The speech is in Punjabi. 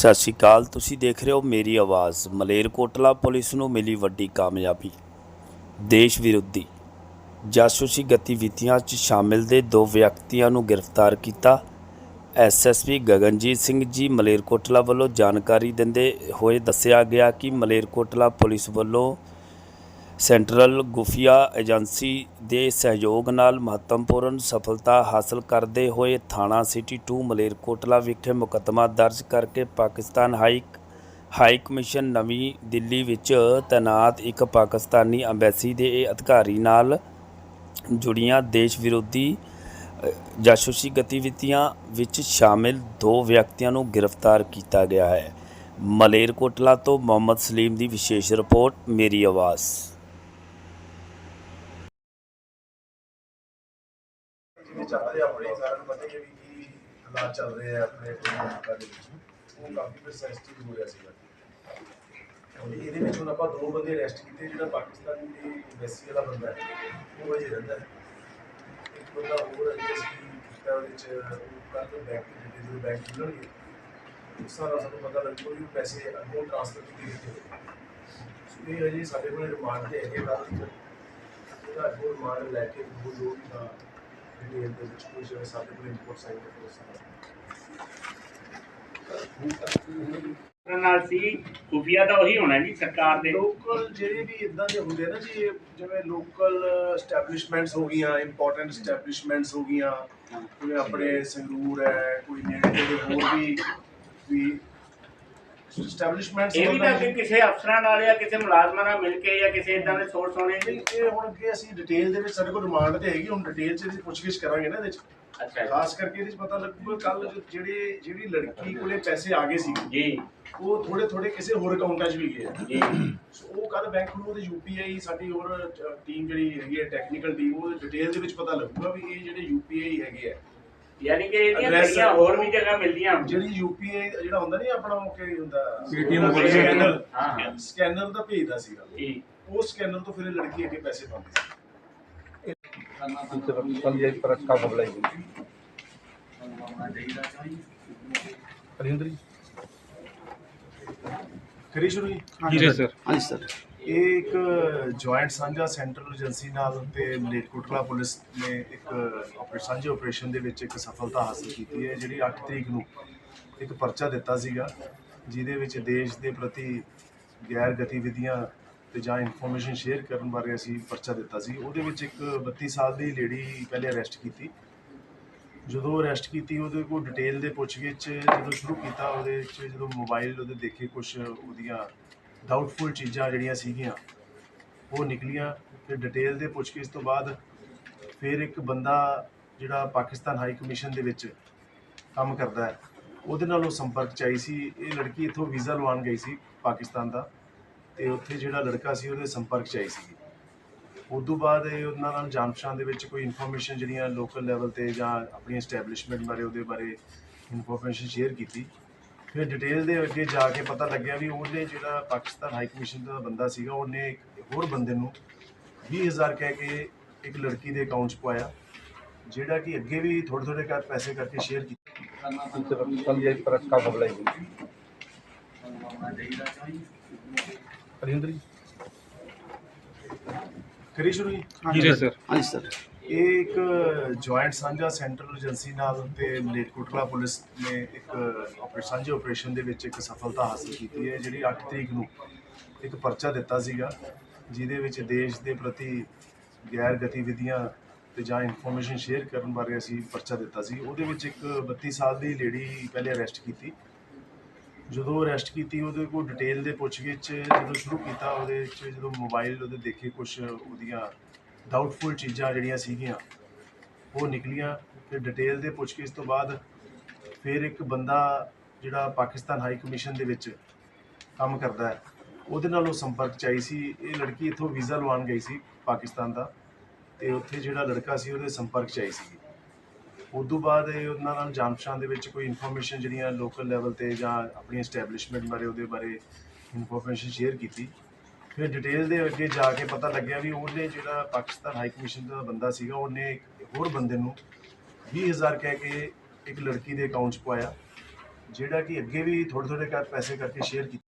ਸਤਿ ਸ਼੍ਰੀ ਅਕਾਲ। ਤੁਸੀਂ ਦੇਖ ਰਹੇ ਹੋ ਮੇਰੀ ਆਵਾਜ਼। ਮਲੇਰਕੋਟਲਾ ਪੁਲਿਸ ਨੂੰ ਮਿਲੀ ਵੱਡੀ ਕਾਮਯਾਬੀ। ਦੇਸ਼ ਵਿਰੋਧੀ ਜਾਸੂਸੀ ਗਤੀਵਿਧੀਆਂ 'ਚ ਸ਼ਾਮਿਲ ਦੇ ਦੋ ਵਿਅਕਤੀਆਂ ਨੂੰ ਗ੍ਰਿਫਤਾਰ ਕੀਤਾ। ਐਸਐਸਪੀ ਗਗਨਜੀਤ ਸਿੰਘ ਜੀ ਮਲੇਰਕੋਟਲਾ ਵੱਲੋਂ ਜਾਣਕਾਰੀ ਦਿੰਦੇ ਹੋਏ ਦੱਸਿਆ ਗਿਆ ਕਿ ਮਲੇਰਕੋਟਲਾ ਪੁਲਿਸ ਵੱਲੋਂ ਸੈਂਟਰਲ ਗੁਫੀਆ ਏਜੰਸੀ ਦੇ ਸਹਿਯੋਗ ਨਾਲ ਮਹੱਤਵਪੂਰਨ ਸਫਲਤਾ ਹਾਸਲ ਕਰਦੇ ਹੋਏ ਥਾਣਾ ਸਿਟੀ 2 ਮਲੇਰਕੋਟਲਾ ਵਿਖੇ ਮੁਕੱਦਮਾ ਦਰਜ ਕਰਕੇ ਪਾਕਿਸਤਾਨ ਹਾਈ ਹਾਈ ਕਮਿਸ਼ਨ ਨਵੀਂ ਦਿੱਲੀ ਵਿੱਚ ਤੈਨਾਤ ਇੱਕ ਪਾਕਿਸਤਾਨੀ ਅੰਬੈਸੀ ਦੇ ਅਧਿਕਾਰੀ ਨਾਲ ਜੁੜੀਆਂ ਦੇਸ਼ ਵਿਰੋਧੀ ਜਾਸੂਸੀ ਗਤੀਵਿਧੀਆਂ ਵਿੱਚ ਸ਼ਾਮਿਲ ਦੋ ਵਿਅਕਤੀਆਂ ਨੂੰ ਗ੍ਰਿਫਤਾਰ ਕੀਤਾ ਗਿਆ ਹੈ। ਮਲੇਰਕੋਟਲਾ ਤੋਂ ਮੁਹੰਮਦ ਸਲੀਮ ਦੀ ਵਿਸ਼ੇਸ਼ ਰਿਪੋਰਟ, ਮੇਰੀ ਆਵਾਜ਼। ਜਿਵੇਂ ਚੱਲ ਰਿਹਾ ਆਪਣੇ ਸਾਰਿਆਂ ਨੂੰ ਪਤਾ ਹੀ ਹੈ ਵੀ ਕੀ ਹਾਲਾਤ ਚੱਲ ਰਹੇ ਆ ਆਪਣੇ ਮੁਲਕਾਂ ਦੇ ਵਿੱਚ। ਉਹ ਕਾਫੀ ਫਿਰ ਸੈਂਸਿਟਿਵ ਹੋ ਰਿਹਾ ਸੀਗਾ ਇਹਦੇ ਵਿੱਚ ਹੁਣ ਆਪਾਂ ਦੋ ਬੰਦੇ ਅਰੈਸਟ ਕੀਤੇ, ਜਿਹੜਾ ਪਾਕਿਸਤਾਨ ਦੀ ਐਮਬੈਸੀ ਵਾਲਾ ਬੰਦਾ ਹੈ, ਉਹ ਅਜੇ ਰਹਿੰਦਾ ਹੈ। ਇੱਕ ਬੰਦਾ ਹੋਰ ਹੈ ਜਿਸ ਦੀ ਕੀਤਾ ਉਹਦੇ ਚ ਉਹ ਤੋਂ ਬੈਂਕ ਦੇ ਜਦੋਂ ਬੈਂਕ ਖੁੱਲਣਗੇ ਉਸ ਸਾਰਾ ਸਾਨੂੰ ਪਤਾ ਲੱਗੂਗਾ ਵੀ ਪੈਸੇ ਅੱਗੋਂ ਟ੍ਰਾਂਸਫਰ ਕੀਤੇ ਕਿੱਥੇ ਇਹ ਅਜੇ ਸਾਡੇ ਕੋਲ ਰਿਮਾਂਡ ਤੇ ਹੈਗੇ ਕੱਲ੍ਹ ਉਹਦਾ ਅੱਗੋਂ ਰਿਮਾਂਡ ਲੈ ਕੇ ਉਹ ਜੋ ਵੀ ਦਾ ਦੇ ਵਿੱਚ ਕੁਝ ਸਾਡੇ ਕੋਲ ਇਨਪੁਟ ਸਾਈਨ ਕਰ ਨਾਲ ਸੀ, ਖੁਫੀਆ ਤਾਂ ਉਹੀ ਹੋਣਾ ਜੀ, ਸਰਕਾਰ ਦੇ। ਲੋਕਲ ਜਿਹੜੇ ਵੀ ਇਦਾਂ ਦੇ ਹੁੰਦੇ ਨਾ ਜੀ ਜਿਵੇਂ ਲੋਕਲ ਸਟੈਬਲਿਸ਼ਮੈਂਟਸ ਹੋ ਗਈਆਂ ਇੰਪੋਰਟੈਂਟ ਸਟੈਬਲਿਸ਼ਮੈਂਟਸ ਹੋ ਗਈਆਂ। ਜਿਵੇਂ ਆਪਣੇ ਸੰਗਰੂਰ ਹੈ, ਕੋਈ ਨੇੜੇ ਦੇ ਹੋਰ ਵੀ ਵੀ ਸਟੈਬਲਿਸ਼ਮੈਂਟਸ ਇਹ ਵੀ ਤਾਂ ਕਿ ਕਿਸੇ ਅਫਸਰਾਂ ਨਾਲ ਜਾਂ ਕਿਸੇ ਮੁਲਾਜ਼ਮਾਂ ਨਾਲ ਮਿਲ ਕੇ ਜਾਂ ਕਿਸੇ ਇਦਾਂ ਦੇ ਸੋਰਸ ਹੋਣੇ ਜੀ। ਇਹ ਹੁਣ ਅੱਗੇ ਅਸੀਂ ਡਿਟੇਲ ਦੇ ਵਿੱਚ ਸਾਡੇ ਕੋਲ ਰਿਮਾਂਡ ਤੇ ਹੈਗੀ ਹੁਣ ਡਿਟੇਲ ਚ ਇਹਦੀ ਪੁੱਛਗਿੱਛ ਕਰਾਂਗੇ ਨਾ ਇਹਦੇ ਚ। ਅੱਛਾ ਖਾਸ ਕਰਕੇ ਇਹਦੇ ਚ ਪਤਾ ਲੱਗੂਗਾ ਕੱਲ ਜਿਹੜੇ ਜਿਹੜੀ ਲੜਕੀ ਕੋਲੇ ਪੈਸੇ ਆ ਗਏ ਸੀ ਜੀ। ਉਹ ਥੋੜੇ ਥੋੜੇ ਕਿਸੇ ਹੋਰ ਅਕਾਊਂਟਾਂ 'ਚ ਵੀ ਗਏ ਜੀ। ਸੋ ਉਹ ਕੱਲ ਬੈਂਕ ਨੂੰ ਉਹਦੇ ਯੂਪੀਆਈ ਸਾਡੀ ਹੋਰ ਟੀਮ ਜਿਹੜੀ ਹੈਗੀ ਹੈ ਟੈਕਨੀਕਲ ਟੀਮ ਉਹ ਡਿਟੇਲ ਦੇ ਵਿੱਚ ਪਤਾ ਲੱਗੂਗਾ ਵੀ ਇਹ ਜਿਹੜੇ ਯੂਪੀਆਈ ਹੈਗੇ ਆ ਯਾਨੀ ਕਿ ਇਹਦੀਆਂ Address- ਜਿਹੜੀਆਂ ਹੋਰ ਵੀ ਜਗ੍ਹਾ ਮਿਲਦੀਆਂ ਜਿਹੜੀ ਯੂਪੀਆਈ ਜਿਹੜਾ ਹੁੰਦਾ ਨਹੀਂ ਆਪਣਾ ਉਹ ਕੀ ਹੁੰਦਾ PTM ਮੋਬਾਈਲ ਸਕੈਨਰ ਹਾਂ ਹਾਂ ਸਕੈਨਰ ਦਾ ਭੇਜਦਾ ਸੀਗਾ ਜੀ ਉਹ ਸਕੈਨਰ ਤੋਂ ਫਿਰ ਇਹ ਲੜਕੀ ਅੱਗੇ ਪੈਸੇ ਪਾਉਂਦੀ ਸੀ कल ये परत का मामला है हरिंदर जी ਕਰੀ ਸ਼ੁਰੂ ਜੀ जी सर ਹਾਂਜੀ ਸਰ ਇਹ ਇੱਕ ਜੁਆਇੰਟ ਸਾਂਝਾ ਸੈਂਟਰਲ ਏਜੰਸੀ ਨਾਲ ਤੇ ਮਲੇਰਕੋਟਲਾ ਪੁਲਿਸ ਨੇ ਇੱਕ ਆਪਰੇ ਸਾਂਝੇ ਆਪਰੇਸ਼ਨ ਦੇ ਵਿੱਚ ਇੱਕ ਸਫਲਤਾ ਹਾਸਲ ਕੀਤੀ ਹੈ, ਜਿਹੜੀ 8 ਤਰੀਕ ਨੂੰ ਇੱਕ ਪਰਚਾ ਦਿੱਤਾ ਸੀਗਾ, ਜਿਹਦੇ ਵਿੱਚ ਦੇਸ਼ ਦੇ ਪ੍ਰਤੀ ਗੈਰ ਗਤੀਵਿਧੀਆਂ ਤੇ ਜਾਂ ਇਨਫੋਰਮੇਸ਼ਨ ਸ਼ੇਅਰ ਕਰਨ ਬਾਰੇ ਅਸੀਂ ਪਰਚਾ ਦਿੱਤਾ ਸੀ। ਉਹਦੇ ਵਿੱਚ ਇੱਕ 32 ਸਾਲ ਦੀ ਲੇਡੀ ਪਹਿਲੇ ਅਰੈਸਟ ਕੀਤੀ। ਜਦੋਂ ਅਰੈਸਟ ਕੀਤੀ, ਉਹਦੇ ਕੋਲ ਡਿਟੇਲ ਦੇ ਪੁੱਛਗਿੱਛ ਜਦੋਂ ਸ਼ੁਰੂ ਕੀਤਾ, ਉਹਦੇ ਵਿੱਚ ਜਦੋਂ ਮੋਬਾਈਲ ਉਹਦੇ ਦੇਖੇ ਕੁਝ ਉਹਦੀਆਂ ਡਾਊਟਫੁਲ ਚੀਜ਼ਾਂ ਜਿਹੜੀਆਂ ਸੀਗੀਆਂ, ਉਹ ਨਿਕਲੀਆਂ ਫਿਰ ਡਿਟੇਲ ਦੇ ਪੁੱਛਗਿੱਛ ਤੋਂ ਬਾਅਦ ਫਿਰ ਇੱਕ ਬੰਦਾ ਜਿਹੜਾ ਪਾਕਿਸਤਾਨ ਹਾਈ ਕਮਿਸ਼ਨ ਦੇ ਵਿੱਚ ਕੰਮ ਕਰਦਾ ਹੈ, ਉਹਦੇ ਨਾਲ ਉਹ ਸੰਪਰਕ ਚ ਆਈ ਸੀ। ਇਹ ਲੜਕੀ ਇੱਥੋਂ ਵੀਜ਼ਾ ਲਵਾਉਣ ਗਈ ਸੀ ਪਾਕਿਸਤਾਨ ਦਾ ਤੇ ਉੱਥੇ ਜਿਹੜਾ ਲੜਕਾ ਸੀ ਉਹਦੇ ਸੰਪਰਕ ਚ ਆਈ ਸੀ ਉਸ ਤੋਂ ਬਾਅਦ ਇਹ ਉਹਨਾਂ ਨਾਲ ਜਾਣ ਪਛਾਣ ਦੇ ਵਿੱਚ ਕੋਈ ਇਨਫੋਰਮੇਸ਼ਨ ਜਿਹੜੀਆਂ ਲੋਕਲ ਲੈਵਲ ਤੇ ਜਾਂ ਆਪਣੀ ਐਸਟੈਬਲਿਸ਼ਮੈਂਟ ਬਾਰੇ, ਉਹਦੇ ਬਾਰੇ ਇਨਫੋਰਮੇਸ਼ਨ ਸ਼ੇਅਰ ਕੀਤੀ। ਫਿਰ ਡਿਟੇਲ ਦੇ ਅੱਗੇ ਜਾ ਕੇ ਪਤਾ ਲੱਗਿਆ ਵੀ ਉਹਨੇ ਜਿਹੜਾ ਪਾਕਿਸਤਾਨ ਹਾਈ ਕਮਿਸ਼ਨ ਦਾ ਬੰਦਾ ਸੀਗਾ ਉਹਨੇ ਹੋਰ ਬੰਦੇ ਨੂੰ 20000 ਕਹਿ ਕੇ ਇੱਕ ਲੜਕੀ ਦੇ ਅਕਾਊਂਟ 'ਚ ਪਾਇਆ ਜਿਹੜਾ ਕਿ ਅੱਗੇ ਵੀ ਥੋੜੇ ਥੋੜੇ ਕਰ ਪੈਸੇ ਕਰਕੇ ਸ਼ੇਅਰ ਕੀਤਾ। ਕੱਲ ਇਹ ਪ੍ਰੈਸ ਕਾ ਬਬਲਾ ਹੀ ਹਰਿੰਦਰ ਜੀ। ਕਰੀ ਸ਼ੁਰੂ ਜੀ? ਜੀ। ਸਰ। ਹਾਂਜੀ ਸਰ। ਇਹ ਇੱਕ ਜੁਆਇੰਟ ਸਾਂਝਾ ਸੈਂਟਰਲ ਏਜੰਸੀ ਨਾਲ ਤੇ ਮਲੇਰਕੋਟਲਾ ਪੁਲਿਸ ਨੇ ਇੱਕ ਆਪਰੇ ਸਾਂਝੇ ਆਪਰੇਸ਼ਨ ਦੇ ਵਿੱਚ ਇੱਕ ਸਫਲਤਾ ਹਾਸਲ ਕੀਤੀ ਹੈ, ਜਿਹੜੀ 8 ਤਰੀਕ ਨੂੰ ਇੱਕ ਪਰਚਾ ਦਿੱਤਾ ਸੀਗਾ, ਜਿਹਦੇ ਵਿੱਚ ਦੇਸ਼ ਦੇ ਪ੍ਰਤੀ ਗੈਰ ਗਤੀਵਿਧੀਆਂ ਤੇ ਜਾਂ ਇਨਫੋਰਮੇਸ਼ਨ ਸ਼ੇਅਰ ਕਰਨ ਬਾਰੇ ਅਸੀਂ ਪਰਚਾ ਦਿੱਤਾ ਸੀ। ਉਹਦੇ ਵਿੱਚ ਇੱਕ 32 ਸਾਲ ਦੀ ਲੇਡੀ ਪਹਿਲੇ ਅਰੈਸਟ ਕੀਤੀ। ਜਦੋਂ ਅਰੈਸਟ ਕੀਤੀ, ਉਹਦੇ ਕੋਲ ਡਿਟੇਲ ਦੇ ਪੁੱਛਗਿੱਛ ਜਦੋਂ ਸ਼ੁਰੂ ਕੀਤਾ, ਉਹਦੇ ਵਿੱਚ ਜਦੋਂ ਮੋਬਾਈਲ ਉਹਦੇ ਦੇਖੇ ਕੁਝ ਉਹਦੀਆਂ ਡਾਊਟਫੁਲ ਚੀਜ਼ਾਂ ਜਿਹੜੀਆਂ ਸੀਗੀਆਂ, ਉਹ ਨਿਕਲੀਆਂ, ਫਿਰ ਡਿਟੇਲ ਦੇ ਪੁੱਛਗਿੱਛ ਤੋਂ ਬਾਅਦ ਫਿਰ ਇੱਕ ਬੰਦਾ ਜਿਹੜਾ ਪਾਕਿਸਤਾਨ ਹਾਈ ਕਮਿਸ਼ਨ ਦੇ ਵਿੱਚ ਕੰਮ ਕਰਦਾ ਹੈ, ਉਹਦੇ ਨਾਲ ਉਹ ਸੰਪਰਕ ਚ ਆਈ ਸੀ। ਇਹ ਲੜਕੀ ਇੱਥੋਂ ਵੀਜ਼ਾ ਲਵਾਉਣ ਗਈ ਸੀ ਪਾਕਿਸਤਾਨ ਦਾ ਤੇ ਉੱਥੇ ਜਿਹੜਾ ਲੜਕਾ ਸੀ, ਉਹਦੇ ਸੰਪਰਕ ਚ ਆਈ ਸੀ ਉਸ ਤੋਂ ਬਾਅਦ ਇਹ ਉਹਨਾਂ ਨਾਲ ਜਾਣ ਪਛਾਣ ਦੇ ਵਿੱਚ ਕੋਈ ਇਨਫੋਰਮੇਸ਼ਨ ਜਿਹੜੀਆਂ ਲੋਕਲ ਲੈਵਲ ਤੇ ਜਾਂ ਆਪਣੀ ਐਸਟੈਬਲਿਸ਼ਮੈਂਟ ਬਾਰੇ, ਉਹਦੇ ਬਾਰੇ ਇਨਫੋਰਮੇਸ਼ਨ ਸ਼ੇਅਰ ਕੀਤੀ। ਫਿਰ ਡਿਟੇਲ ਦੇ ਅੱਗੇ ਜਾ ਕੇ ਪਤਾ ਲੱਗਿਆ ਵੀ ਉਹਨੇ ਜਿਹੜਾ ਪਾਕਿਸਤਾਨ ਹਾਈ ਕਮਿਸ਼ਨ ਦਾ ਬੰਦਾ ਸੀਗਾ, ਉਹਨੇ ਇੱਕ ਹੋਰ ਬੰਦੇ ਨੂੰ 20000 ਕਹਿ ਕੇ ਇੱਕ ਲੜਕੀ ਦੇ ਅਕਾਊਂਟ 'ਚ ਪਾਇਆ, ਜਿਹੜਾ ਕਿ ਅੱਗੇ ਵੀ ਥੋੜੇ ਥੋੜੇ ਕਰ ਪੈਸੇ ਕਰਕੇ ਸ਼ੇਅਰ ਕੀਤਾ।